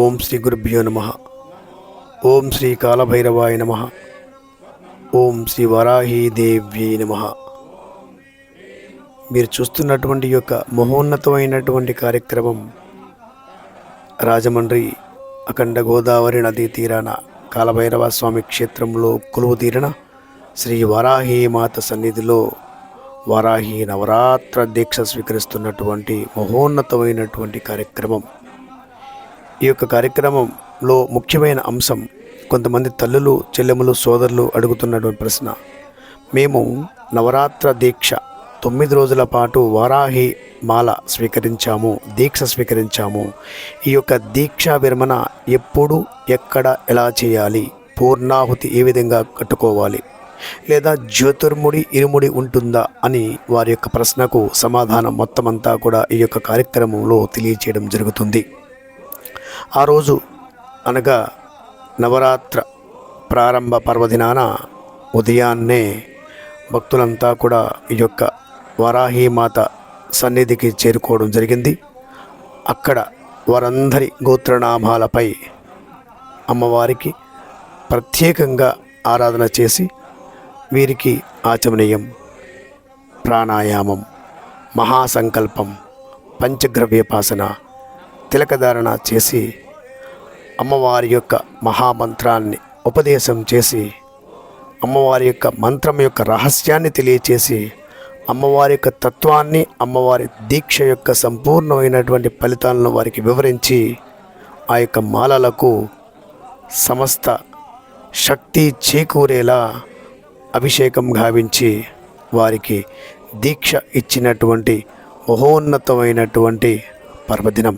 ఓం శ్రీ గురుభ్యో నమ. ఓం శ్రీ కాలభైరవాయ నమ. ఓం శ్రీ వరాహీదేవ్యై నమ. మీరు చూస్తున్నటువంటి యొక్క మహోన్నతమైనటువంటి కార్యక్రమం రాజమండ్రి అఖండ గోదావరి నదీ తీరాన కాలభైరవ స్వామి క్షేత్రంలో కొలువు తీరిన శ్రీ వరాహి మాత సన్నిధిలో వరాహి నవరాత్ర దీక్ష స్వీకరిస్తున్నటువంటి మహోన్నతమైనటువంటి కార్యక్రమం. ఈ యొక్క కార్యక్రమంలో ముఖ్యమైన అంశం కొంతమంది తల్లులు చెల్లెములు సోదరులు అడుగుతున్నటువంటి ప్రశ్న. మేము నవరాత్ర దీక్ష తొమ్మిది రోజుల పాటు వారాహి మాల స్వీకరించాము దీక్ష స్వీకరించాము. ఈ యొక్క దీక్షా విరమణ ఎప్పుడు ఎక్కడ ఎలా చేయాలి? పూర్ణాహుతి ఏ విధంగా కట్టుకోవాలి? లేదా జ్యోతిర్ముడి ఇరుముడి ఉంటుందా అని వారి యొక్క ప్రశ్నకు సమాధానం మొత్తం అంతా కూడా ఈ యొక్క కార్యక్రమంలో తెలియచేయడం జరుగుతుంది. ఆ రోజు అనగా నవరాత్ర ప్రారంభ పర్వదినాన ఉదయాన్నే భక్తులంతా కూడా ఈ యొక్క వరాహీమాత సన్నిధికి చేరుకోవడం జరిగింది. అక్కడ వారందరి గోత్రనామాలపై అమ్మవారికి ప్రత్యేకంగా ఆరాధన చేసి వీరికి ఆచమనీయం ప్రాణాయామం మహాసంకల్పం పంచగ్రవ్యపాసన తిలకధారణ చేసి అమ్మవారి యొక్క మహామంత్రాన్ని ఉపదేశం చేసి అమ్మవారి యొక్క మంత్రం యొక్క రహస్యాన్ని తెలియచేసి అమ్మవారి యొక్క తత్వాన్ని అమ్మవారి దీక్ష యొక్క సంపూర్ణమైనటువంటి ఫలితాలను వారికి వివరించి ఆ యొక్క మాలలకు సమస్త శక్తి చేకూరేలా అభిషేకం గావించి వారికి దీక్ష ఇచ్చినటువంటి మహోన్నతమైనటువంటి పర్వదినం.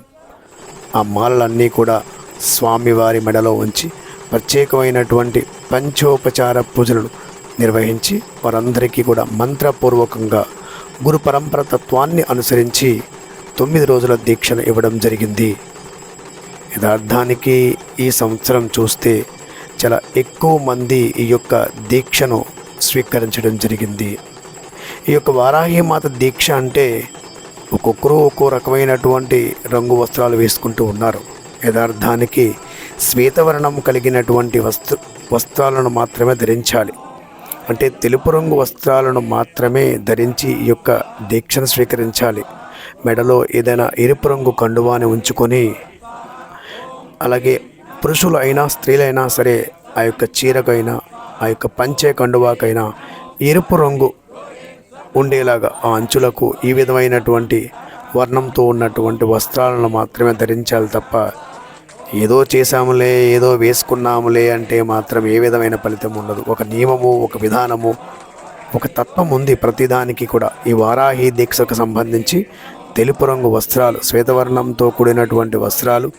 ఆ మాలలన్నీ కూడా స్వామివారి మెడలో ఉంచి ప్రత్యేకమైనటువంటి పంచోపచార పూజలను నిర్వహించి వారందరికీ కూడా మంత్రపూర్వకంగా గురు పరంపర తత్వాన్ని అనుసరించి తొమ్మిది రోజుల దీక్షను ఇవ్వడం జరిగింది. యథార్థానికి ఈ సంవత్సరం చూస్తే చాలా ఎక్కువ మంది ఈ యొక్క దీక్షను స్వీకరించడం జరిగింది. ఈ యొక్క వారాహిమాత దీక్ష అంటే ఒక్కొక్కరు ఒక్కో రకమైనటువంటి రంగు వస్త్రాలు వేసుకుంటూ ఉన్నారు. యథార్థానికి శ్వేతవర్ణం కలిగినటువంటి వస్త్ర వస్త్రాలను మాత్రమే ధరించాలి. అంటే తెలుపు రంగు వస్త్రాలను మాత్రమే ధరించి ఈ యొక్క దీక్షను స్వీకరించాలి. మెడలో ఏదైనా ఎరుపు రంగు కండువాని ఉంచుకొని అలాగే పురుషులు అయినా స్త్రీలైనా సరే ఆ యొక్క చీరకైనా ఆ యొక్క పంచే కండువాకైనా ఎరుపు రంగు ఉండేలాగా ఆ అంచులకు ఈ విధమైనటువంటి వర్ణంతో ఉన్నటువంటి వస్త్రాలను మాత్రమే ధరించాలి తప్ప ఏదో చేశాములే ఏదో వేసుకున్నాములే అంటే మాత్రం ఏ విధమైన ఫలితం ఉండదు. ఒక నియమము ఒక విధానము ఒక తత్వం ఉంది ప్రతిదానికి కూడా. ఈ వారాహి దీక్షకు సంబంధించి తెలుపు రంగు వస్త్రాలు శ్వేతవర్ణంతో కూడినటువంటి వస్త్రాలు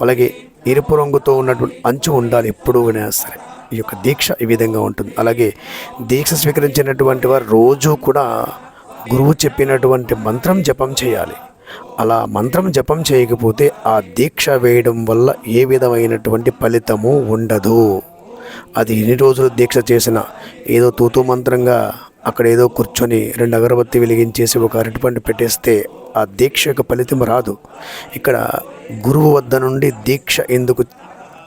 అలాగే ఎరుపు రంగుతో ఉన్నటువంటి అంచు ఉండాలి ఎప్పుడు సరే. ఈ యొక్క దీక్ష ఈ విధంగా ఉంటుంది. అలాగే దీక్ష స్వీకరించినటువంటి వారు రోజు కూడా గురువు చెప్పినటువంటి మంత్రం జపం చేయాలి. అలా మంత్రం జపం చేయకపోతే ఆ దీక్ష వేయడం వల్ల ఏ విధమైనటువంటి ఫలితము ఉండదు. అది ఎన్ని రోజులు దీక్ష చేసినా ఏదో తూతూ మంత్రంగా అక్కడ ఏదో కూర్చొని రెండు అగరబత్తి వెలిగించేసి ఒక అరటిపండు పెట్టేస్తే ఆ దీక్ష యొక్క ఫలితం రాదు. ఇక్కడ గురువు వద్ద నుండి దీక్ష ఎందుకు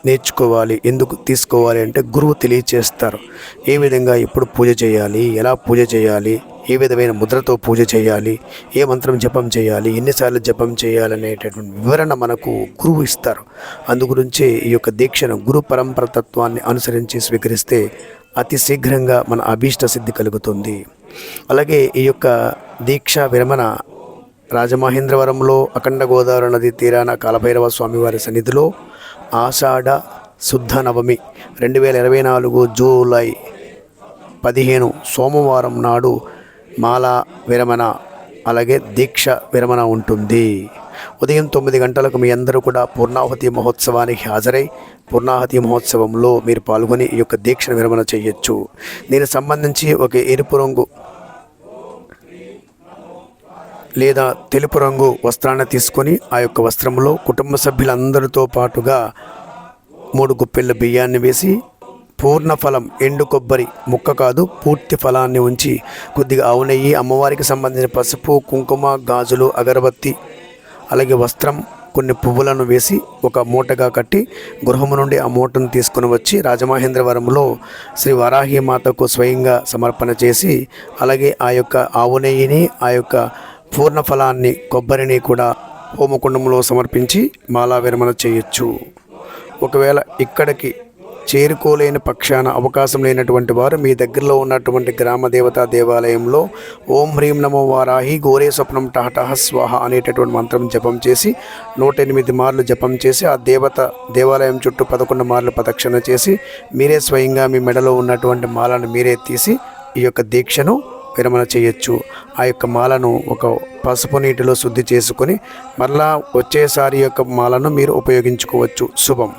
నేర్చుకోవాలి ఎందుకు తీసుకోవాలి అంటే గురువు తెలియచేస్తారు. ఏ విధంగా ఎప్పుడు పూజ చేయాలి ఎలా పూజ చేయాలి ఏ విధమైన ముద్రతో పూజ చేయాలి ఏ మంత్రం జపం చేయాలి ఎన్నిసార్లు జపం చేయాలి అనేటటువంటి వివరణ మనకు గురువు ఇస్తారు. అందుగురించి ఈ యొక్క దీక్షను గురు పరంపర తత్వాన్ని అనుసరించి స్వీకరిస్తే అతి శీఘ్రంగా మన అభీష్ట సిద్ధి కలుగుతుంది. అలాగే ఈ యొక్క దీక్ష విరమణ రాజమహేంద్రవరంలో అఖండ గోదావరి నది తీరాన కాలభైరవ స్వామివారి సన్నిధిలో ఆషాఢ శుద్ధ నవమి రెండు వేల ఇరవై నాలుగు జూలై పదిహేను సోమవారం నాడు మాల విరమణ అలాగే దీక్ష విరమణ ఉంటుంది. ఉదయం తొమ్మిది గంటలకు మీ అందరూ కూడా పూర్ణాహుతి మహోత్సవానికి హాజరై పూర్ణాహుతి మహోత్సవంలో మీరు పాల్గొని ఈ యొక్క దీక్షను విరమణ చేయొచ్చు. దీనికి సంబంధించి ఒక ఎరుపు రంగు లేదా తెలుపు రంగు వస్త్రాన్ని తీసుకొని ఆ యొక్క వస్త్రంలో కుటుంబ సభ్యులందరితో పాటుగా మూడు గుప్పెళ్ళ బియ్యాన్ని వేసి పూర్ణ ఫలం ఎండు కొబ్బరి ముక్క కాదు పూర్తి ఫలాన్ని ఉంచి కొద్దిగా ఆవు నెయ్యి అమ్మవారికి సంబంధించిన పసుపు కుంకుమ గాజులు అగరబత్తి అలాగే వస్త్రం కొన్ని పువ్వులను వేసి ఒక మూటగా కట్టి గృహము నుండి ఆ మూటను తీసుకుని వచ్చి రాజమహేంద్రవరంలో శ్రీ వరాహి మాతకు స్వయంగా సమర్పణ చేసి అలాగే ఆ యొక్క ఆవు నెయ్యిని ఆ యొక్క పూర్ణ ఫలాన్ని కొబ్బరిని కూడా హోమకుండంలో సమర్పించి మాలా విరమణ చేయొచ్చు. ఒకవేళ ఇక్కడికి చేరుకోలేని పక్షాన అవకాశం లేనటువంటి వారు మీ దగ్గరలో ఉన్నటువంటి గ్రామ దేవతా దేవాలయంలో ఓం హ్రీం నమో వారాహి గోరే స్వప్నం టహటహ స్వాహ అనేటటువంటి మంత్రం జపం చేసి నూట ఎనిమిది మార్లు జపం చేసి ఆ దేవత దేవాలయం చుట్టూ పదకొండు మార్లు ప్రదక్షిణ చేసి మీరే స్వయంగా మీ మెడలో ఉన్నటువంటి మాలను మీరే తీసి ఈ యొక్క దీక్షను విరమణ చేయొచ్చు. ఆ యొక్క మాలను ఒక పసుపు నీటిలో శుద్ధి చేసుకొని మరలా వచ్చేసారి యొక్క మాలను మీరు ఉపయోగించుకోవచ్చు. శుభం.